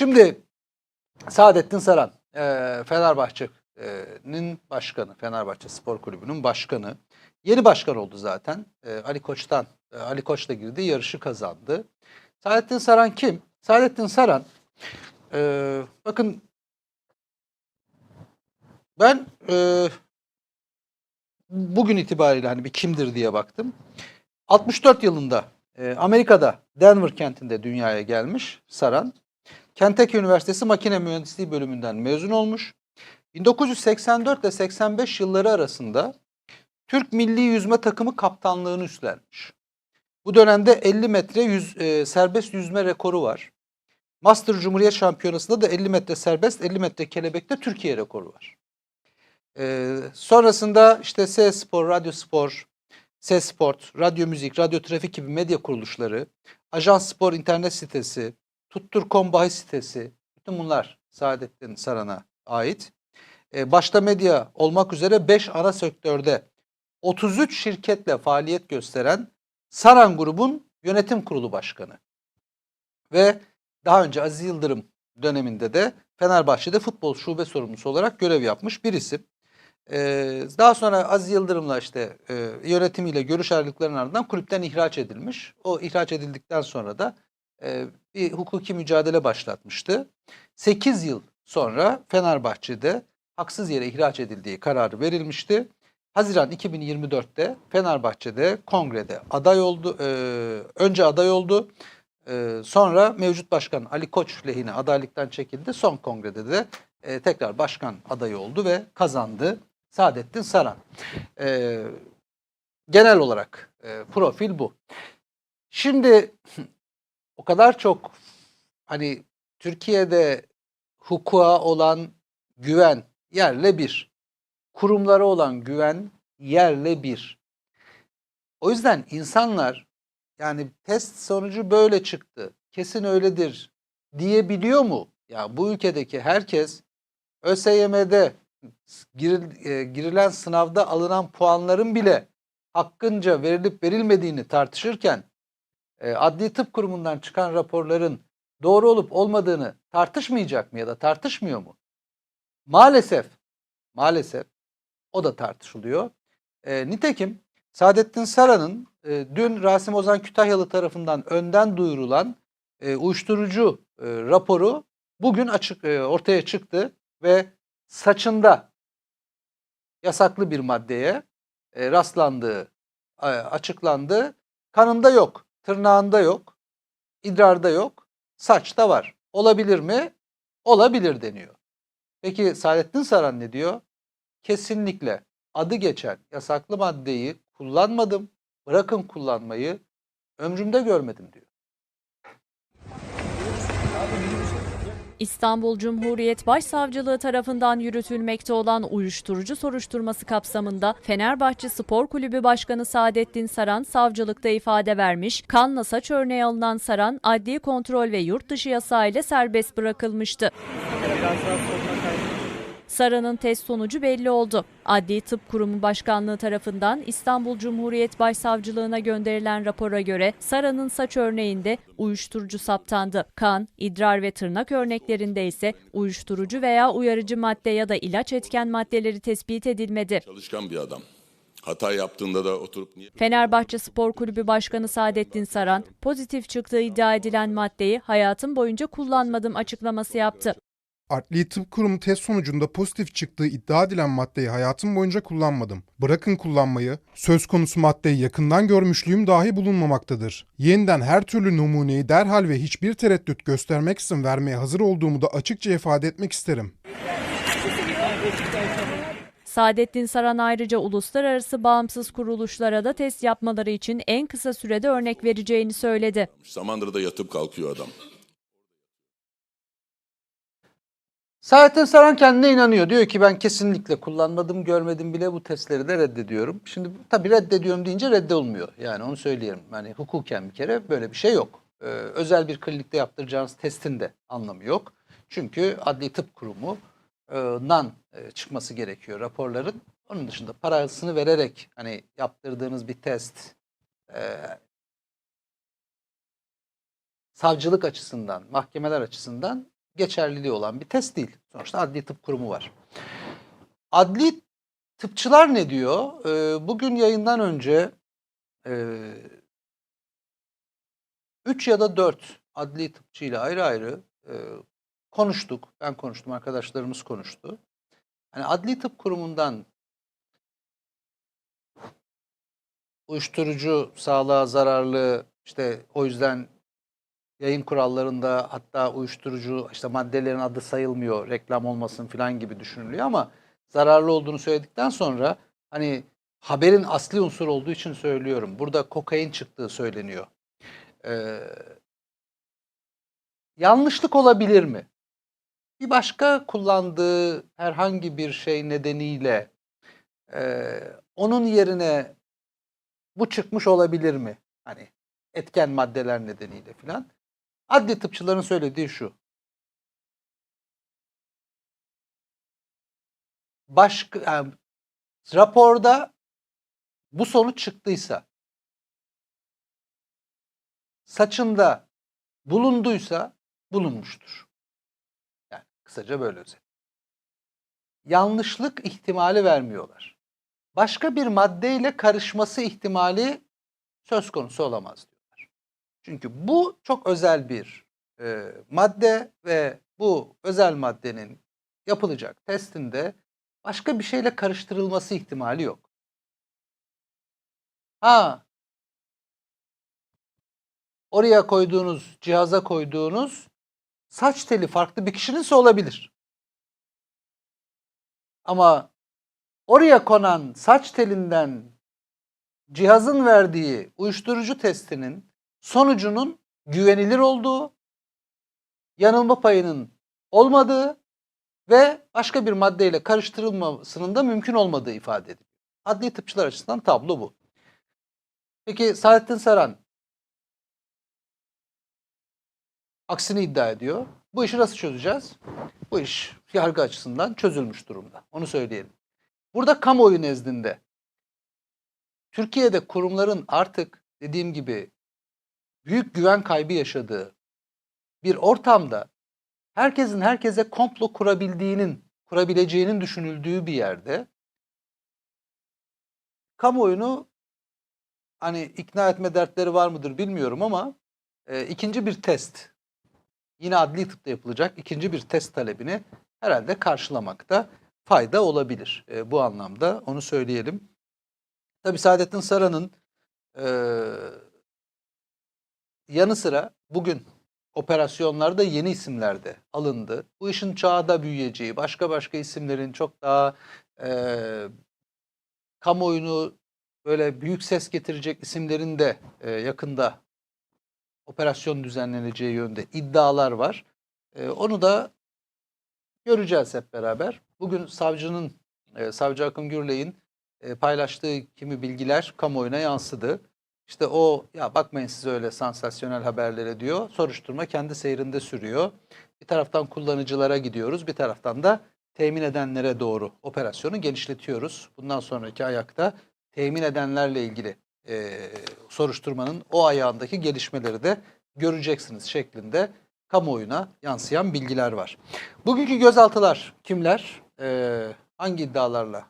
Şimdi Saadettin Saran, e, Fenerbahçe'nin başkanı, Fenerbahçe Spor Kulübü'nün başkanı. Yeni başkan oldu zaten. E, Ali Koç'tan, e, Ali Koç da girdi, yarışı kazandı. Saadettin Saran kim? Saadettin Saran, e, bakın ben e, bugün itibariyle hani bir kimdir diye baktım. 64 yılında e, Amerika'da Denver kentinde dünyaya gelmiş Saran. Kentucky Üniversitesi Makine Mühendisliği bölümünden mezun olmuş. 1984 ile 85 yılları arasında Türk Milli Yüzme Takımı kaptanlığını üstlenmiş. Bu dönemde 50 metre yüz, e, serbest yüzme rekoru var. Master Cumhuriyet Şampiyonası'nda da 50 metre serbest, 50 metre kelebekte Türkiye rekoru var. E, sonrasında işte S Spor, Radyo Spor, S Sport, Radyo Müzik, Radyo Trafik gibi medya kuruluşları, Ajans Spor internet sitesi, Tuttur.com bahis sitesi, bütün bunlar Saadettin Saran'a ait. E, başta medya olmak üzere 5 ana sektörde 33 şirketle faaliyet gösteren Saran Grubun yönetim kurulu başkanı. Ve daha önce Aziz Yıldırım döneminde de Fenerbahçe'de futbol şube sorumlusu olarak görev yapmış bir isim. Ee, daha sonra Aziz Yıldırım'la işte e, yönetimiyle görüş ayrılıklarının ardından kulüpten ihraç edilmiş. O ihraç edildikten sonra da e, bir hukuki mücadele başlatmıştı. 8 yıl sonra Fenerbahçe'de haksız yere ihraç edildiği kararı verilmişti. Haziran 2024'te Fenerbahçe'de kongrede aday oldu. e, önce aday oldu. e, sonra mevcut başkan Ali Koç lehine adaylıktan çekildi. Son kongrede de tekrar başkan adayı oldu ve kazandı. Saadettin Saran. Genel olarak profil bu. Şimdi o kadar çok hani Türkiye'de hukuka olan güven yerle bir. Kurumlara olan güven yerle bir. O yüzden insanlar yani test sonucu böyle çıktı. Kesin öyledir diyebiliyor mu? Ya bu ülkedeki herkes ÖSYM'de giril- e, girilen sınavda alınan puanların bile hakkınca verilip verilmediğini tartışırken e, Adli Tıp Kurumu'ndan çıkan raporların doğru olup olmadığını tartışmayacak mı ya da tartışmıyor mu? Maalesef, maalesef o da tartışılıyor. E, nitekim Saadettin Saran'ın e, dün Rasim Ozan Kütahyalı tarafından önden duyurulan e, uyuşturucu e, raporu bugün açık e, ortaya çıktı ve saçında yasaklı bir maddeye e, rastlandığı e, açıklandı. Kanında yok, tırnağında yok, idrarda yok, saçta var. Olabilir mi? Olabilir deniyor. Peki Saadettin Saran ne diyor? Kesinlikle adı geçen yasaklı maddeyi kullanmadım, bırakın kullanmayı, ömrümde görmedim diyor. İstanbul Cumhuriyet Başsavcılığı tarafından yürütülmekte olan uyuşturucu soruşturması kapsamında Fenerbahçe Spor Kulübü Başkanı Saadettin Saran savcılıkta ifade vermiş, kanla saç örneği alınan Saran adli kontrol ve yurt dışı yasağıyla serbest bırakılmıştı. Saran'ın test sonucu belli oldu. Adli Tıp Kurumu Başkanlığı tarafından İstanbul Cumhuriyet Başsavcılığına gönderilen rapora göre Saran'ın saç örneğinde uyuşturucu saptandı. Kan, idrar ve tırnak örneklerinde ise uyuşturucu veya uyarıcı madde ya da ilaç etken maddeleri tespit edilmedi. Çalışkan bir adam. Hata yaptığında da oturup niye Fenerbahçe Spor Kulübü Başkanı Saadettin Saran, pozitif çıktığı iddia edilen maddeyi hayatım boyunca kullanmadım açıklaması yaptı. Adli Tıp Kurumu test sonucunda pozitif çıktığı iddia edilen maddeyi hayatım boyunca kullanmadım. Bırakın kullanmayı, söz konusu maddeyi yakından görmüşlüğüm dahi bulunmamaktadır. Yeniden her türlü numuneyi derhal ve hiçbir tereddüt göstermeksizin vermeye hazır olduğumu da açıkça ifade etmek isterim. Saadettin Saran ayrıca uluslararası bağımsız kuruluşlara da test yapmaları için en kısa sürede örnek vereceğini söyledi. Samandıra'da yatıp kalkıyor adam. Saadettin Saran kendine inanıyor. Diyor ki ben kesinlikle kullanmadım, görmedim bile bu testleri de reddediyorum. Şimdi tabii reddediyorum deyince reddolmuyor. Yani onu söyleyelim. Yani hukuken bir kere böyle bir şey yok. Ee, özel bir klinikte yaptıracağınız testin de anlamı yok. Çünkü Adli Tıp Kurumu'ndan e, çıkması gerekiyor raporların. Onun dışında parasını vererek hani yaptırdığınız bir test e, savcılık açısından, mahkemeler açısından geçerliliği olan bir test değil. Sonuçta adli tıp kurumu var. Adli tıpçılar ne diyor? Ee, bugün yayından önce 3 ya da 4 adli tıpçıyla ayrı ayrı e, konuştuk. Ben konuştum, arkadaşlarımız konuştu. Hani adli tıp kurumundan uyuşturucu sağlığa zararlı işte o yüzden yayın kurallarında hatta uyuşturucu işte maddelerin adı sayılmıyor reklam olmasın falan gibi düşünülüyor ama zararlı olduğunu söyledikten sonra hani haberin asli unsur olduğu için söylüyorum. Burada kokain çıktığı söyleniyor. Ee, yanlışlık olabilir mi? Bir başka kullandığı herhangi bir şey nedeniyle e, onun yerine bu çıkmış olabilir mi? Hani etken maddeler nedeniyle filan. Adli tıpçıların söylediği şu. Başka yani raporda bu sonuç çıktıysa saçında bulunduysa bulunmuştur. Yani kısaca böyle özet. Yanlışlık ihtimali vermiyorlar. Başka bir maddeyle karışması ihtimali söz konusu olamaz. Çünkü bu çok özel bir e, madde ve bu özel maddenin yapılacak testinde başka bir şeyle karıştırılması ihtimali yok. Ha oraya koyduğunuz, cihaza koyduğunuz saç teli farklı bir kişininse olabilir. Ama oraya konan saç telinden cihazın verdiği uyuşturucu testinin sonucunun güvenilir olduğu, yanılma payının olmadığı ve başka bir maddeyle karıştırılmasının da mümkün olmadığı ifade ediliyor. Adli tıpçılar açısından tablo bu. Peki Saadettin Saran aksini iddia ediyor. Bu işi nasıl çözeceğiz? Bu iş yargı açısından çözülmüş durumda. Onu söyleyelim. Burada kamuoyu nezdinde Türkiye'de kurumların artık dediğim gibi büyük güven kaybı yaşadığı bir ortamda herkesin herkese komplo kurabildiğinin, kurabileceğinin düşünüldüğü bir yerde kamuoyunu hani ikna etme dertleri var mıdır bilmiyorum ama e, ikinci bir test yine adli tıpta yapılacak ikinci bir test talebini herhalde karşılamakta fayda olabilir. E, bu anlamda onu söyleyelim. Tabi Saadettin Saran'ın e, yanı sıra bugün operasyonlarda yeni isimler de alındı. Bu işin çağda büyüyeceği, başka başka isimlerin çok daha e, kamuoyunu böyle büyük ses getirecek isimlerin de e, yakında operasyon düzenleneceği yönde iddialar var. E, onu da göreceğiz hep beraber. Bugün savcının, e, savcı Akın Gürley'in e, paylaştığı kimi bilgiler kamuoyuna yansıdı. İşte o ya bakmayın siz öyle sansasyonel haberlere diyor. Soruşturma kendi seyrinde sürüyor. Bir taraftan kullanıcılara gidiyoruz, bir taraftan da temin edenlere doğru operasyonu genişletiyoruz. Bundan sonraki ayakta temin edenlerle ilgili e, soruşturmanın o ayağındaki gelişmeleri de göreceksiniz şeklinde kamuoyuna yansıyan bilgiler var. Bugünkü gözaltılar kimler? E, hangi iddialarla